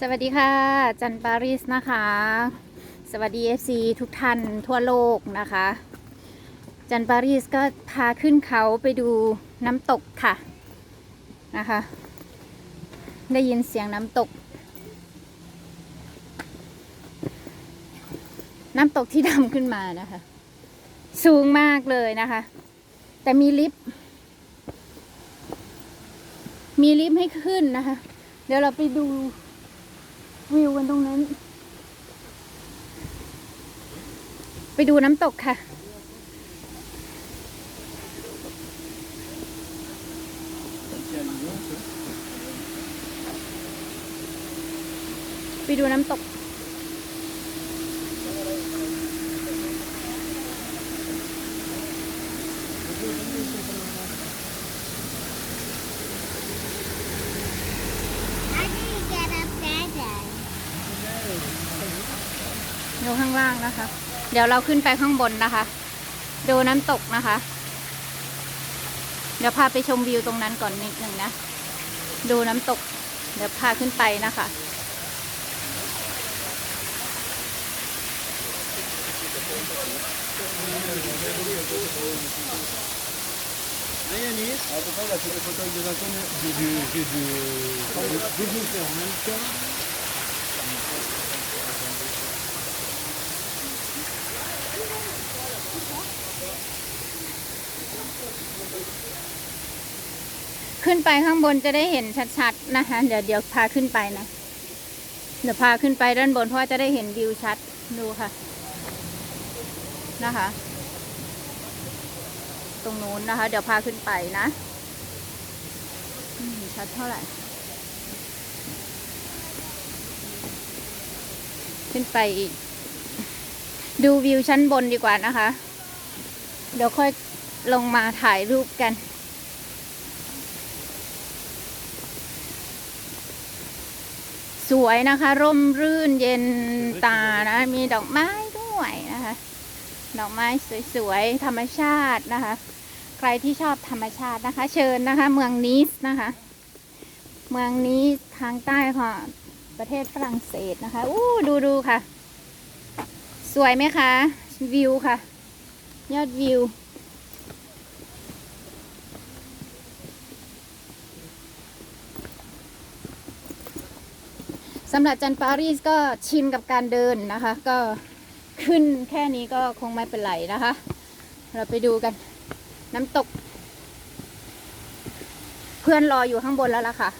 สวัสดีค่ะ จันปาริสนะคะ สวัสดี FC ทุกท่านทั่วโลกนะคะ จันปาริสก็พาขึ้นเขาไปดูน้ำตกค่ะนะคะ ได้ยินเสียงน้ำตก น้ำตกที่ดำขึ้นมานะคะ สูงมากเลยนะคะ แต่มีลิฟต์มีลิฟต์ให้ขึ้นนะคะ เดี๋ยวเราไปดู วิวกันตรงนั้น ไปดูน้ำตกค่ะ ไปดูน้ำตก ดูข้างล่างนะคะ เดี๋ยวเราขึ้นไปข้างบนนะคะ ดูน้ำตกนะคะ เดี๋ยวพาไปชมวิวตรงนั้นก่อนนิดหนึ่งนะ ดูน้ำตก เดี๋ยวพาขึ้นไปนะคะ Hein ขึ้นไปข้างบนจะได้เห็นชัดๆนะคะเดี๋ยวเดี๋ยวพาขึ้นไปนะ เดี๋ยวพาขึ้นไปด้านบนเพราะจะได้เห็นวิวชัดดูค่ะ นะคะ ตรงนู้นนะคะ เดี๋ยวพาขึ้นไปนะชัดเท่าไหร่ ขึ้นไปอีก ดูวิวชั้นบนดีกว่านะคะ เดี๋ยวค่อยลงมาถ่ายรูปกัน สวยนะคะ ร่มรื่นเย็นตานะ มีดอกไม้ด้วยนะคะ ดอกไม้สวยๆธรรมชาตินะคะ ใครที่ชอบธรรมชาตินะคะ เชิญนะคะ เมืองนิสนะคะ เมืองนี้ทางใต้ของประเทศฝรั่งเศสนะคะอู้ดูดูค่ะ สวยไหมคะ วิวค่ะ ยอดวิว สำหรับจันปารีสก็ชินกับการเดินนะคะ ก็ขึ้นแค่นี้ก็คงไม่เป็นไรนะคะ เราไปดูกันน้ำตก เพื่อนรออยู่ข้างบนแล้วล่ะค่ะ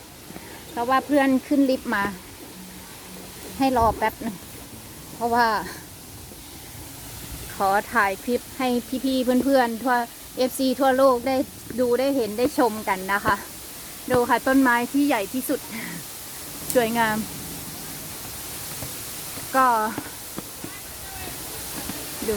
เพราะว่าเพื่อนขึ้นลิฟต์มา ให้รอแป๊บหนึ่งเพราะว่า ขอถ่ายคลิปให้พี่ๆเพื่อนๆทั่ว FC ทั่วโลกได้ดูได้เห็นได้ชมกันนะคะ ดูค่ะต้นไม้ที่ใหญ่ที่สุด สวยงาม ก็ ดู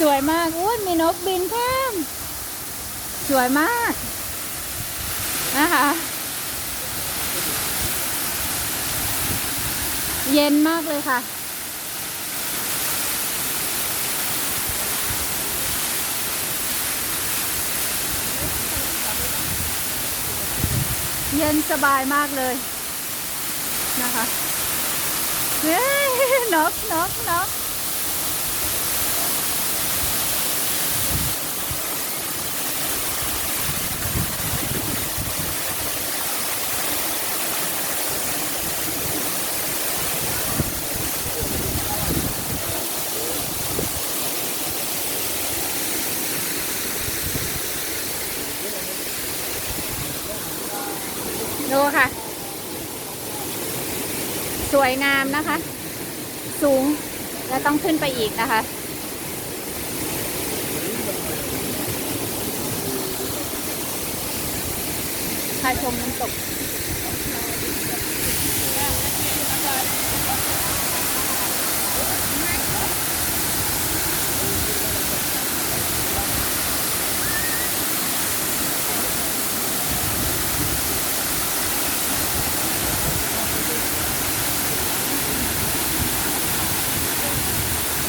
สวยมากอุ้ยมีนกบินข้าม สวยมาก นะคะ เย็นมากเลยค่ะ เย็นสบายมากเลยนะคะเฮ้ยนกนกนก ดูค่ะ สวยงามนะคะ สูงและต้องขึ้นไปอีกนะคะพาชมน้ำตก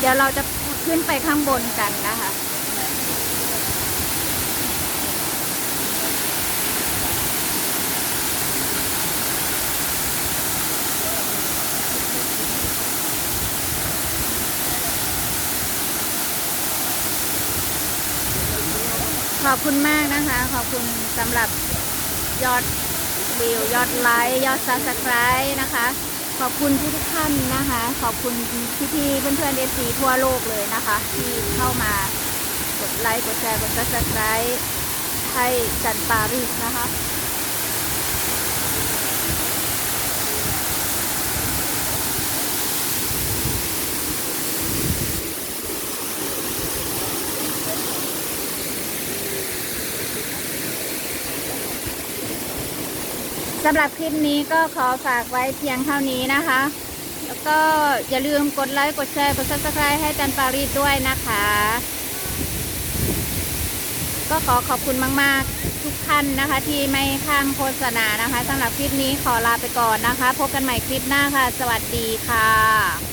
เดี๋ยวเราจะขึ้นไปข้างบนกันนะคะ ขอบคุณมากนะคะ ขอบคุณสำหรับยอดวิวยอดไลค์ ยอดซับสไครต์นะคะ ขอบคุณทุกท่านนะคะ ขอบคุณพี่ๆเพื่อนๆเอซีทั่วโลกเลยนะคะ ที่เข้ามากดไลค์กดแชร์กดซับสไครต์ให้จันปารีสนะคะ สำหรับคลิปนี้ก็ขอฝากไว้เพียงเท่านี้นะคะ แล้วก็อย่าลืมกดไลค์ กดแชร์ กด subscribe ให้จันปารีดด้วยนะคะ ก็ขอขอบคุณมาก ๆ ทุกท่านนะคะ ที่ไม่ข้ามโฆษณานะคะสำหรับคลิปนี้ขอลาไปก่อนนะคะ พบกันใหม่คลิปหน้าค่ะ สวัสดีค่ะ